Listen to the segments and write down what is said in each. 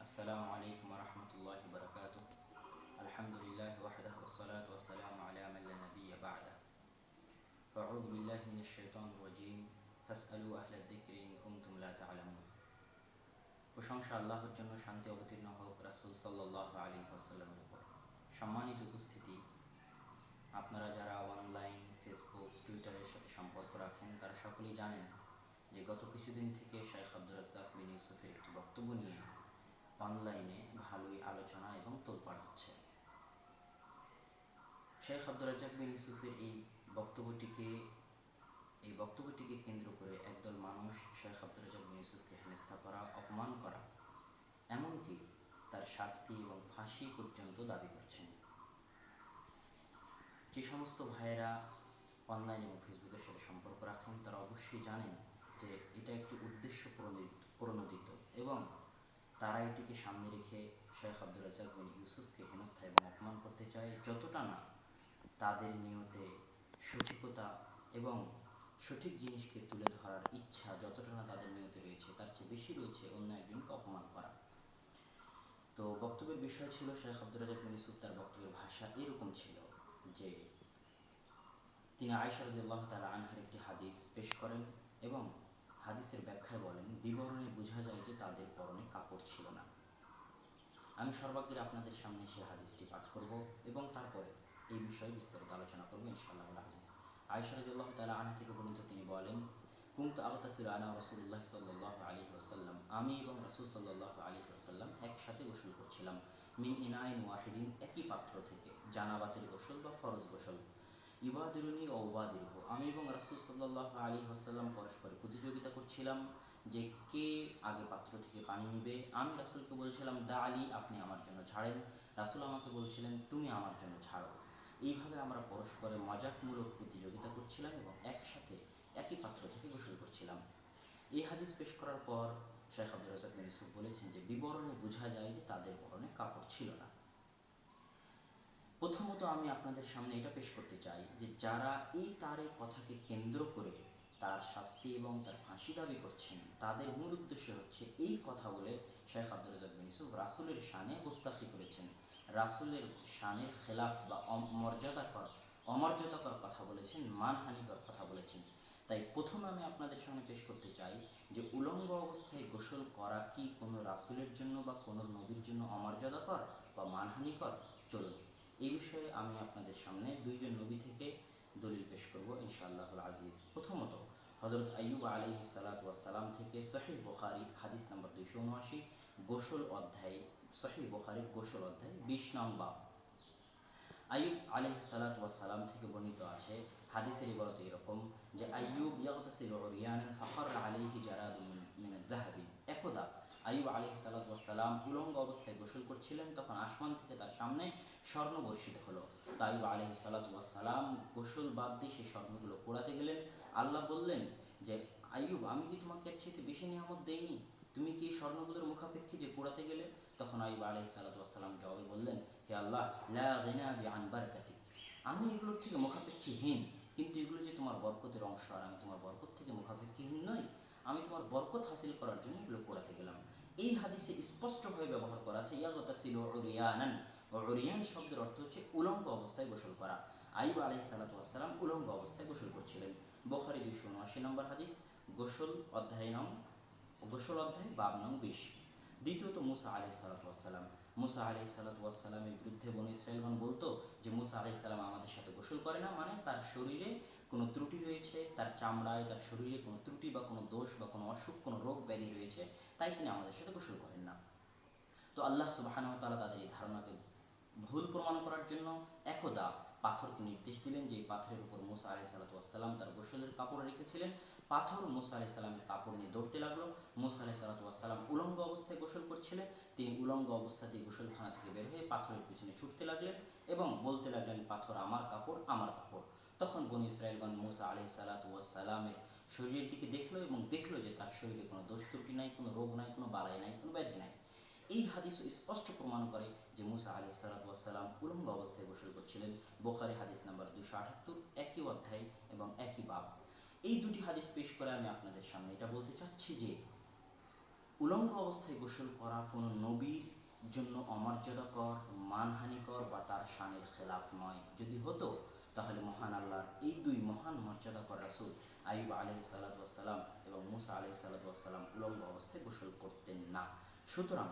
السلام عليكم ورحمة الله وبركاته الحمد لله وحده والصلاة والسلام على من لا نبي بعده فأعوذ بالله من الشيطان الرجيم فاسألوا أهل الذكر إن كنتم لا تعلمون প্রশংসা আল্লাহর জন্য শান্তি অবতীর্ণ হোক রাসূল সাল্লাল্লাহু আলাইহি ওয়াসাল্লামের উপর সম্মানিত উপস্থিতি আপনারা যারা অনলাইন ফেসবুক টুইটারের সাথে সম্পর্ক রাখেন তারা সকলেই জানেন যে গত কিছুদিন থেকে শেখ আব্দুর রাজ্জাক বিন ইউসুফের একটি বক্তব্য নিয়ে অনলাইনে ভালোই আলোচনা এবং তোলপাড় হচ্ছে। শেখ আব্দুর রাজ্জাক বিন ইউসুফের এই বক্তব্যটিকে এই বক্তব্যটিকে কেন্দ্র করে একদল মানুষ শেখ আব্দুর রাজ্জাক বিন ইউসুফকে হেনস্থা করা, অপমান করা, এমনকি তার শাস্তি এবং ফাঁসি পর্যন্ত দাবি করছেন। যে সমস্ত ভাইয়েরা অনলাইন এবং ফেসবুকের সাথে সম্পর্ক রাখেন, তারা অবশ্যই জানেন যে এটা একটি উদ্দেশ্য প্রণোদিত এবং তারা এটিকে সামনে রেখে শেখ আব্দুর রাজাক বিন ইউসুফকে হেনস্থা এবং অপমান করতে চায় যতটা না তাদের নিয়তে সঠিকতা এবং সঠিক জিনিসকে তুলে ধরার ইচ্ছা যতটা না তাদের নিয়তে রয়েছে, তার চেয়ে বেশি রয়েছে অন্য একজনকে অপমান করা। তো বক্তব্যের বিষয় ছিল শেখ আব্দুর রাজাক বিন ইউসুফ, তার বক্তব্যের ভাষা এরকম ছিল যে তিনি আয়সা রাদিয়াল্লাহু তাআলা আনহার একটি হাদিস পেশ করেন এবং হাদিসের ব্যাখ্যায় বলেন, বিবরণে বোঝা যায় যে তাদের পরনে কাপড় ছিল না। আমি সর্বাগ্রে আপনাদের সামনে সে হাদিসটি পাঠ করব এবং তারপরে এই বিষয়ে বিস্তারিত আলোচনা করব, ইনশাআল্লাহ আজিজ আয়সা রাদিয়াল্লাহু তাআলা আনহা থেকে বর্ণিত তিনি বলেন, কুন্ত আবতাসির আনা রসুল্লাহ সাল্লাহ আলী ওসাল্লাম আমি এবং রসুল সাল্লাহ আলী ওসাল্লাম একসাথে গোসল করছিলাম। মিন ইনাইন ওয়াহিদিন, একই পাত্র থেকে। জানাবাতের গোসল বা ফরজ গোসল। ইবাদিরুনি ও ওবাদিরহ আমি এবং রাসুল সাল্লাহ আলী ওসাল্লাম পরস্পরে প্রতিযোগিতা করছিলাম যে কে আগে পাত্র থেকে পানি নিবে। আমি রাসুলকে বলছিলাম দা আলী আপনি আমার জন্য ছাড়েন। রাসুল আমাকে বলছিলেন, তুমি আমার জন্য ছাড়ো। এইভাবে আমরা পরস্পরে মজাকমূলক প্রতিযোগিতা করছিলাম এবং একসাথে একই পাত্র থেকে গোসল করছিলাম। এই হাদিস পেশ করার পর শেখ আব্দুল রাজাক ইউসুফ বলেছেন যে, বিবরণে বোঝা যায় যে তাদের বরণে কাপড় ছিল না। প্রথমত আমি আপনাদের সামনে এটা পেশ করতে চাই যে যারা এই তারের কথাকে কেন্দ্র করে তার শাস্তি এবং তার ফাঁসি দাবি করছেন, তাদের মূল উদ্দেশ্য হচ্ছে এই কথা বলে শেখ আব্দুল রাজাক বিন ইউসুফ রাসুলের শানে গোস্তাফি করেছেন। রাসুলের শানের খেলাফ বা অমর্যাদাকর অমর্যাদাকর কথা বলেছেন, মানহানিকর কথা বলেছেন। তাই প্রথমে আমি আপনাদের সামনে পেশ করতে চাই যে উলঙ্গ অবস্থায় গোসল করা কি কোনো রাসুলের জন্য বা কোনো নবীর জন্য অমর্যাদাকর বা মানহানিকর? চলুন। এই বিষয়ে আমি আপনাদের সামনে দুইজন নবী থেকে দলিল পেশ করব ইনশাআল্লাহুল আজিজ। প্রথমত হজরত আইয়ুব আলী সালাম থেকে সহিহ বুখারি হাদিস নাম্বার দুইশো উনআশি, গোসল অধ্যায়, সহিহ বুখারির গোসল অধ্যায় বিশ নম্বর আইয়ুব আলী সালাম থেকে বর্ণিত আছে, হাদিসের ইবারত এরকম যে আইয়ুব ইয়াগতাসিল উরিয়ানান ফাখর আলাইহি জারাদুন মিন আয-যাহাবি একদা আইয়ুব সালাতু ওয়াসসালাম উলঙ্গ অবস্থায় গোসল করছিলেন, তখন আসমান থেকে তার সামনে স্বর্ণ বর্ষিত হলো। তো আইয়ুব আলাইহিস সালাতু ওয়াসসালাম গোসল বাদ দিয়ে সেই স্বর্ণগুলো পোড়াতে গেলেন। আল্লাহ বললেন যে, আইয়ুব, আমি কি তোমাকে এর চাইতে বেশি নিয়ামত দেইনি? তুমি কি স্বর্ণগুলোর মুখাপেক্ষী যে পোড়াতে গেলে? তখন আইয়ুব আলাইহিস সালাতু ওয়াসসালাম জবাবে বললেন, হে আল্লাহ গিনা বি আমি এগুলোর থেকে মুখাপেক্ষীহীন, কিন্তু এগুলো যে তোমার বরকতের অংশ আর আমি তোমার বরকত থেকে মুখাপেক্ষীহীন নই, আমি তোমার বরকত হাসিল করার জন্য এগুলো পড়াতে গেলাম। এই হাদিসে স্পষ্টভাবে ব্যবহার করা আছে ইয়াগতা ছিল ওরিয়ান শব্দের অর্থ হচ্ছে উলঙ্গ অবস্থায় গোসল করা। আইব আলাই সালাতাম উলঙ্গ অবস্থায় গোসল করছিলেন। বোখারি দুইশো উনআশি নম্বর হাদিস, গোসল অধ্যায় নং, গোসল অধ্যায় বাব নং বিশ। দ্বিতীয়ত মুসা আলাই সালাতাম মুসা আলাই সালাতামের বিরুদ্ধে বনু ইসরায়েলগণ বলতো যে, মুসা আলাই সালাম আমাদের সাথে গোসল করে না মানে তার শরীরে কোনো ত্রুটি রয়েছে, তার চামড়ায়, তার শরীরে কোনো ত্রুটি বা কোনো দোষ বা কোনো অসুখ, কোনো রোগ ব্যাধি রয়েছে, তাই তিনি আমাদের সাথে গোসল করেন না। তো আল্লাহ সুবাহানহ তালা তাদের এই ধারণাকে ভুল প্রমাণ করার জন্য একদা পাথরকে নির্দেশ দিলেন যে পাথরের উপর মুসা আলি সালাতাম তার গোসলের কাপড় রেখেছিলেন। পাথর মুসা আলি সাল্লামের কাপড় নিয়ে দৌড়তে লাগল। মুসা আলি সালাতাম উলঙ্গ অবস্থায় গোসল করছিলেন। তিনি উলঙ্গ অবস্থাতেই গোসলখানা থেকে বের হয়ে পাথরের পিছনে ছুটতে লাগলেন এবং বলতে লাগলেন, পাথর আমার কাপড় আমার কাপড়। তখন বনি ইসরায়েলগঞ্জ মুসা আলি সালাতামের শরীরের দিকে দেখল এবং দেখল যে তার শরীরে কোনো দোষ ত্রুটি নাই, কোনো রোগ নাই, কোনো বালাই নাই, কোনো ব্যাধি নাই। এই হাদিস স্পষ্ট প্রমাণ করে যে মুসা আলি সালাতাম উলঙ্গ অবস্থায় গোসল করছিলেন। বোখারি হাদিস নাম্বার দুশো আটাত্তর, একই অধ্যায় এবং একই বাব। এই দুটি হাদিস পেশ করে আমি আপনাদের সামনে এটা বলতে চাচ্ছি যে, উলঙ্গ অবস্থায় গোসল করা কোনো নবীর জন্য অমর্যাদাকর, মানহানিকর বা তার শানের খেলাফ নয়। যদি হতো, তাহলে মহান আল্লাহর এই দুই মহান মর্যাদাকর রাসূল আইব আলহি সাল্লাম এবং মুসা আলহি সাল্লাম উলঙ্গ অবস্থায় গোসল করতেন না। সুতরাং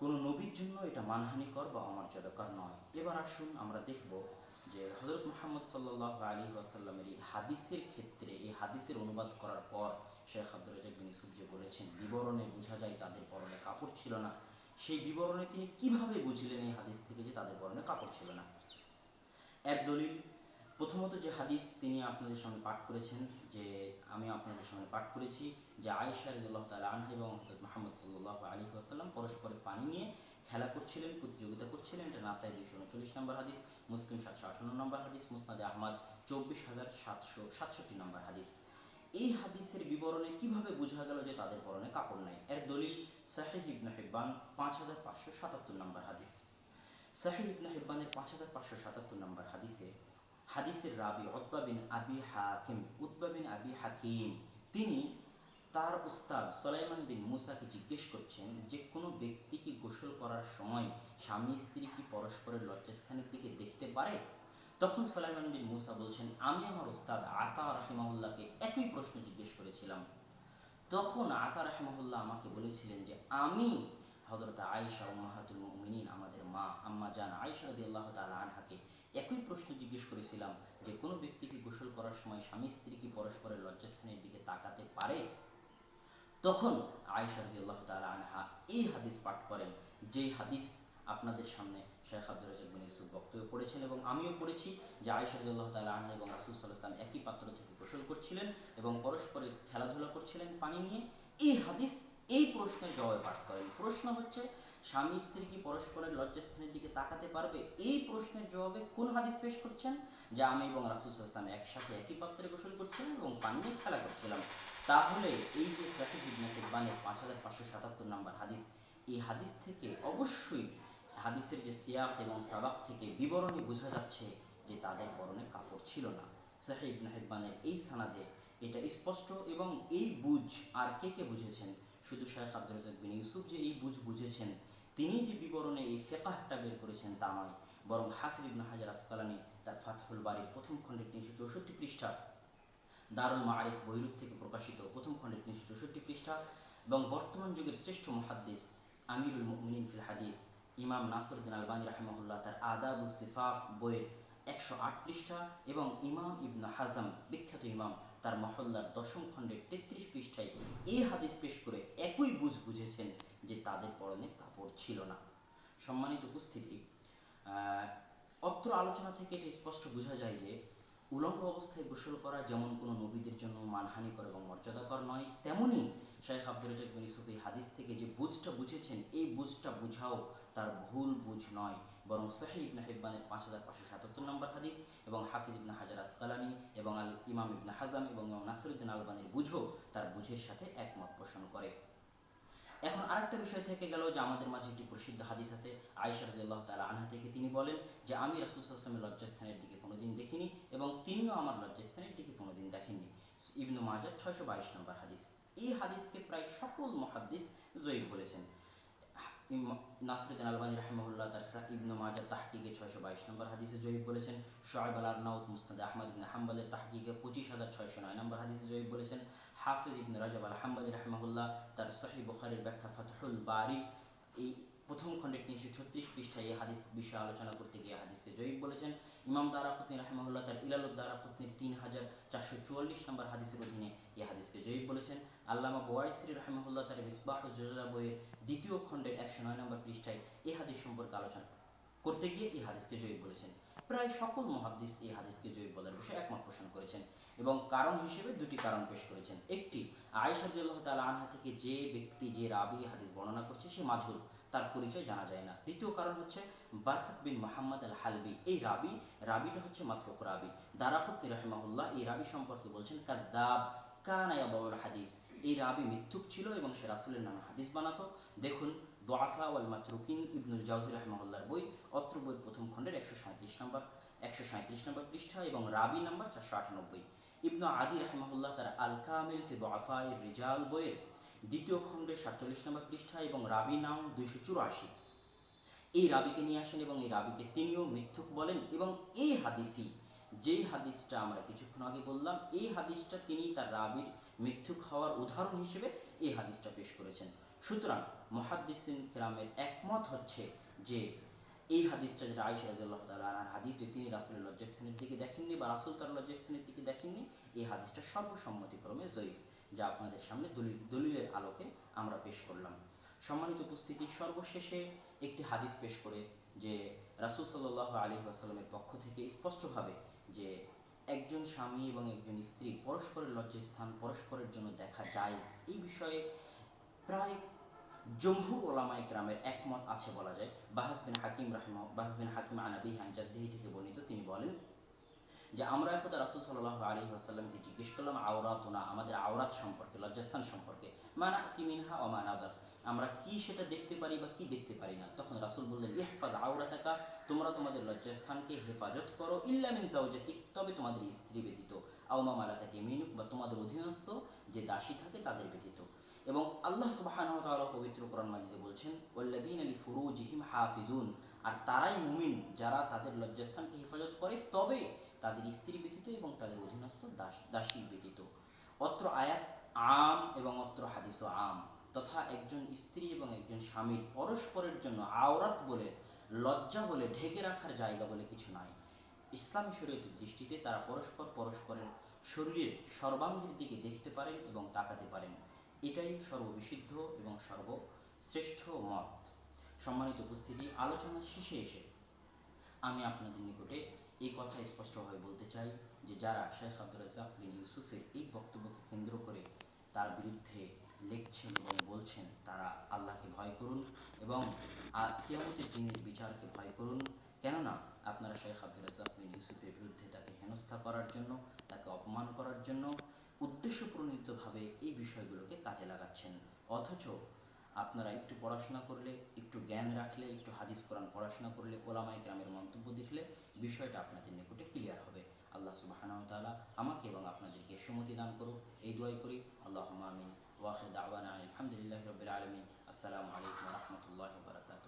কোনো নবীর জন্য এটা মানহানিকর বা অমর্যাদাকর নয়। এবার আসুন আমরা দেখব যে হজরত মোহাম্মদ সাল্লাহ আলী ওয়াসাল্লামের এই হাদিসের ক্ষেত্রে, এই হাদিসের অনুবাদ করার পর শেখ আব্দুল রাজাক ইউসুফ যে বলেছেন, বিবরণে বোঝা যায় তাদের পরনে কাপড় ছিল না। সেই বিবরণে তিনি কীভাবে বুঝলেন এই হাদিস থেকে যে তাদের পরনে কাপড় ছিল না? এক দলিল প্রথমত যে হাদিস তিনি আপনাদের সঙ্গে পাঠ করেছেন, যে আমি আপনাদের সঙ্গে পাঠ করেছি, যে আয়েশা রাজিয়াল্লাহ তাআলা আনহা এবং মুহাম্মদ সাল্লাল্লাহু আলাইহি ওয়াসাল্লাম পরস্পরের পানি নিয়ে খেলা করছিলেন, প্রতিযোগিতা করছিলেন। এটা নাসাই দুইশো উনচল্লিশ নম্বর হাদিস, মুসলিম সাতশো আটান্ন নম্বর হাদিস, মুসনাদে আহমদ চব্বিশ হাজার সাতশো সাতষট্টি নম্বর হাদিস। এই হাদিসের বিবরণে কীভাবে বোঝা গেল যে তাদের পরনে কাপড় নাই? এর দলিল সাহিহ ইবনে হিব্বান পাঁচ হাজার পাঁচশো সাতাত্তর নম্বর হাদিস। সাহিহ ইবনে হিব্বানের পাঁচ হাজার পাঁচশো সাতাত্তর নম্বর হাদিসে হাদিসের রাবি উতবা বিন আবি হাকিম, উতবা বিন আবি হাকিম, তিনি তার উস্তাদ সোলাইমান বিন মুসাকে জিজ্ঞেস করছেন যে, কোনো ব্যক্তি কি গোসল করার সময় স্বামী স্ত্রী কি পরস্পরের লজ্জাস্থানের দিকে দেখতে পারে? তখন সোলাইমান বিন মুসা বলছেন, আমি আমার উস্তাদ আতা রাহিমাহুল্লাহকে একই প্রশ্ন জিজ্ঞেস করেছিলাম। তখন আতা রাহিমাহুল্লাহ আমাকে বলেছিলেন যে, আমি হজরত আয়েশা উম্মাহাতুল মুমিনিন, আমাদের মা, আম্মা জান আয়েশা রাদিয়াল্লাহু তাআলা আনহাকে একই প্রশ্ন জিজ্ঞেস করেছিলাম যে, কোনো ব্যক্তি কি গোসল করার সময় স্বামী স্ত্রী কি পরস্পরের লজ্জাস্থানের দিকে তাকাতে পারে? তখন আয়েশা রাদিয়াল্লাহু তাআলা আনহা এই হাদিস পাঠ করেন, যেই হাদিস আপনাদের সামনে শেখ আব্দুল রাজাক বিন ইউসুফ বক্তব্য পড়েছেন এবং আমিও পড়েছি। যে আয়েশা রাদিয়াল্লাহু তাআলা আনহা এবং রাসূল আলাইহি একই পাত্র থেকে গোসল করছিলেন এবং পরস্পরে খেলাধুলা করছিলেন পানি নিয়ে। এই হাদিস এই প্রশ্নের জবাবে পাঠ করেন। প্রশ্ন হচ্ছে স্বামী স্ত্রী কি পরস্পরের লজ্জাস্থানের দিকে তাকাতে পারবে? এই প্রশ্নের জবাবে কোন হাদিস পেশ করছেন? যে আমি এবং রাসুল একসাথে একই পাত্রে গোসল করছিলাম এবং পানি নিয়ে খেলা করছিলাম। তাহলে এই যে সাকিব ইবনে হিব্বানের পাঁচ হাজার পাঁচশো সাতাত্তর নম্বর হাদিস, এই হাদিস থেকে অবশ্যই হাদিসের যে সিয়াক এবং সাবাক থেকে বিবরণী বোঝা যাচ্ছে যে তাদের পরনে কাপড় ছিল না। সাহিব ইবনে হিব্বানের এই সানাদে এটা স্পষ্ট এবং এই বুঝ আর কে কে বুঝেছেন? শুধু শেখ আব্দুল রাজাক বিন ইউসুফ যে এই বুঝ বুঝেছেন তিনি যে বিবরণে এই ফেকাহটা বের করেছেন তা নয়, বরং হাফিজ ইবনে হাজার আসকালানি তার ফাতহুল বাড়ির প্রথম খণ্ডের তিনশো চৌষট্টি পৃষ্ঠা, দারুল মারিফ বৈরূপ থেকে প্রকাশিত প্রথম খণ্ডের তিনশো চৌষট্টি পৃষ্ঠা এবং বর্তমান যুগের শ্রেষ্ঠ মহাদ্দেশ আমিরুল মুমিনিন ফিল হাদিস ইমাম নাসরুদ্দিন আলবানী রাহিমাহুল্লাহ তার আদাবুল সিফাফ বইয়ের একশো আট পৃষ্ঠা এবং ইমাম ইবনা হাজাম, বিখ্যাত ইমাম, তার মহল্লার দশম খণ্ডের তেত্রিশ পৃষ্ঠায় এই হাদিস পেশ করে একই বুঝ বুঝেছেন যে তাদের পরনে কাপড় ছিল না। সম্মানিত উপস্থিতি অত্র আলোচনা থেকে এটা স্পষ্ট বোঝা যায় যে উলঙ্গ অবস্থায় গোসল করা যেমন কোনো নবীদের জন্য মানহানিকর এবং মর্যাদাকর নয়, তেমনি শেখ আব্দুল রাজাক বিন এই হাদিস থেকে যে বুঝটা বুঝেছেন, এই বুঝটা বুঝাও তার ভুল বুঝ নয়। বরং সাহি ইবনে হিব্বানের পাঁচ হাজার পাঁচশো সাতাত্তর নম্বর হাদিস এবং হাফিজ ইবনে হাজার আসকালানি এবং আল ইমাম ইবনে হাজাম এবং ইমাম নাসরুদ্দিন আলবানির বুঝও তার বুঝের সাথে একমত পোষণ করে। এখন আরেকটা বিষয় থেকে গেল যে আমাদের মাঝে একটি প্রসিদ্ধ হাদিস আছে, আয়েশা রাদিয়াল্লাহু তাআলা আনহা থেকে তিনি বলেন যে, আমি রাসূল সাল্লাল্লাহু লজ্জাস্থানের দিকে কোনোদিন দেখিনি এবং তিনিও আমার লজ্জাস্থানের দিকে কোনোদিন দেখেননি। ইবনু মাজাহ ছয়শো বাইশ নম্বর হাদিস। এই হাদিসকে প্রায় সকল মহাদ্দিস জয়ীব বলেছেন। নাসরুদ্দিন আলবানী রহমুল্লাহ তার ইবনু মাজা তাহকিকে ছয়শো বাইশ নম্বর হাদিসে জয়ীব বলেছেন। শোয়েব আল আরনাউত মুস্তাদ আহমদ ইবনে হাম্বালের তাহকিকে পঁচিশ হাজার ছয়শো নয় নম্বর হাদিসে জয়ীব বলেছেন। হাফিজ ইবিন রাজাব আল হাম্বলি রহমুল্লাহ তার সহি বখারের ব্যাখ্যা ফতহুল বারি। এই প্রথম খণ্ডের তিনশো ছত্রিশ পৃষ্ঠায় এই হাদিস বিষয়ে আলোচনা করতে গিয়ে হাদিসকে জয়ীব বলেছেন। ইমাম দারাকুতনি রাহিমাহুল্লাহ তার ইলালুদ দারাকুতনির তিন হাজার চারশো চুয়াল্লিশ নম্বর হাদিসের অধীনে এই হাদিসকে জয়ীব বলেছেন। আল্লামা বোয়াইসির রাহিমাহুল্লাহ তার মিসবাহ বইয়ের দ্বিতীয় খণ্ডের একশো নয় নম্বর পৃষ্ঠায় এই হাদিস সম্পর্কে আলোচনা করতে গিয়ে এই হাদিসকে জয়ীব বলেছেন। প্রায় সকল মহাদ্দিস এই হাদিসকে জয়ীব বলার বিষয়ে একমত পোষণ করেছেন এবং কারণ হিসেবে দুটি কারণ পেশ করেছেন। একটি, আয়েশা রাদিয়াল্লাহু তাআলা আনহা থেকে যে ব্যক্তি, যে রাবি হাদিস বর্ণনা করছে, সে মাঝুল তার পরিচয় জানা যায় না। দ্বিতীয় কারণ হচ্ছে বারকাত বিন মোহাম্মদ আল হালবি এই রাবি, রাবিটা হচ্ছে মাত্রক রাবি। দারাকুতনি রাহিমাহুল্লাহ এই রাবি সম্পর্কে বলছেন, কাদ্দাব কানা ইয়াদাউল হাদিস। এই রাবি মিথ্যুক ছিল এবং সে রাসুলের নামে হাদিস বানাতো। দেখুন দোয়াফা ওয়াল মাতরুকিন, ইবনুল জাউজি রাহিমাহুল্লাহর বই, অত্র বই প্রথম খণ্ডের একশো সাঁত্রিশ নম্বর, একশো সাঁত্রিশ নম্বর পৃষ্ঠা এবং রাবি নম্বর চারশো আটানব্বই। ইবনু আদি রাহিমাহুল্লাহ তার আল কামিল ফি দোয়াফা রিজাল বইয়ের দ্বিতীয় খণ্ডের সাতচল্লিশ নম্বর পৃষ্ঠা এবং রাবি নাম দুইশো চুরাশি। এই রাবিকে নিয়ে আসেন এবং এই রাবিকে তিনিও মিথ্যুক বলেন এবং এই হাদিসই, যেই হাদিসটা আমরা কিছুক্ষণ আগে বললাম, এই হাদিসটা তিনি তার রাবির মিথ্যুক হওয়ার উদাহরণ হিসেবে এই হাদিসটা পেশ করেছেন। সুতরাং মহাদ্দিসিন কেরামের একমত হচ্ছে যে, এই হাদিসটা যেটা আইসা রাজিয়াল্লাহ তালার হাদিস, যে তিনি রাসুলের লজ্জাস্থানের দিকে দেখেননি বা রাসুল তার লজ্জাস্থানের দিকে দেখেননি, এই হাদিসটা সর্বসম্মতিক্রমে জয়ীফ। যা আপনাদের সামনে দলিল দলিলের আলোকে আমরা পেশ করলাম। সম্মানিত উপস্থিতি, সর্বশেষে একটি হাদিস পেশ করে যে রাসুল সাল্লাহ আলী আসাল্লামের পক্ষ থেকে স্পষ্টভাবে যে একজন স্বামী এবং একজন স্ত্রী পরস্পরের লজ্জাস্থান পরস্পরের জন্য দেখা যায় এই বিষয়ে প্রায় জমহুর ওলামাই গ্রামের একমত আছে বলা যায়। বাহাস বিন হাকিম রাহিম বাহাস বিন হাকিম আনাবি হানজাদ্দিহি থেকে বর্ণিত তিনি বলেন যে আমরা একদা রাসুল সাল্লাহ আলী আসাল্লামকে জিজ্ঞেস করলাম আওরাত না আমাদের আওরাত সম্পর্কে, লজ্জাস্থান সম্পর্কে মানা কি মিনহা ও মানাদার আমরা কি সেটা দেখতে পারি বা কি দেখতে পারি না? তখন রাসুল বললেন ইহফাদ আওরা থাকা তোমরা তোমাদের লজ্জাস্থানকে হেফাজত করো, ইল্লা মিন জাওজাতিক তবে তোমাদের স্ত্রী ব্যতীত। আওমা মালাতাকে মিনুক বা তোমাদের অধীনস্থ যে দাসী থাকে তাদের ব্যতীত। এবং আল্লাহ তাআলা পবিত্র কোরআন মাজিদে বলছেন, ওয়াল্লাযীনা লিফুরুজিহিম হাফিজুন আর তারাই মুমিন যারা তাদের লজ্জাস্থানকে হেফাজত করে, তবে তাদের স্ত্রী ব্যতীত এবং তাদের অধীনস্থ দাস দাসী ব্যতীত। অত্র আয়াত আম এবং অত্র হাদিস আম, তথা একজন স্ত্রী এবং একজন স্বামীর পরস্পরের জন্য আওরাত বলে, লজ্জা বলে, ঢেকে রাখার জায়গা বলে কিছু নাই। ইসলামী শরীয়তের দৃষ্টিতে তারা পরস্পর পরস্পরের শরীরের সর্বাঙ্গের দিকে দেখতে পারেন এবং তাকাতে পারেন। এটাই সর্ববিশুদ্ধ এবং সর্বশ্রেষ্ঠ মত। সম্মানিত উপস্থিতি আলোচনার শেষে এসে আমি আপনাদের নিকটে এই কথা স্পষ্টভাবে বলতে চাই যে যারা শেখ আব্দুল রাজ্জাক বিন ইউসুফের এই বক্তব্যকে কেন্দ্র করে তার বিরুদ্ধে লিখছেন এবং বলছেন, তারা আল্লাহকে ভয় করুন এবং কিয়ামতের দিনের বিচারকে ভয় করুন। কেননা আপনারা শেখ আব্দুল রাজ্জাক বিন ইউসুফের বিরুদ্ধে তাকে হেনস্থা করার জন্য, তাকে অপমান করার জন্য উদ্দেশ্য প্রণীতভাবে এই বিষয়গুলোকে কাজে লাগাচ্ছেন। অথচ আপনারা একটু পড়াশোনা করলে, একটু জ্ঞান রাখলে, একটু হাদিস কোরআন পড়াশোনা করলে ওলামাই গ্রামের মন্তব্য দেখলে বিষয়টা আপনাদের নিকটে ক্লিয়ার হবে। আল্লাহ সুবাহানাউ তাআলা আমাকে এবং আপনাদেরকে সুমতি দান করুক। এই দোয়াই করি। আল্লাহ আমিন। ওয়াহেদ দাওয়ানা আলহামদুলিল্লাহ রবিল আলমিন। আসসালামু আলাইকুম রহমতুল্লাহ বারকাতুহ।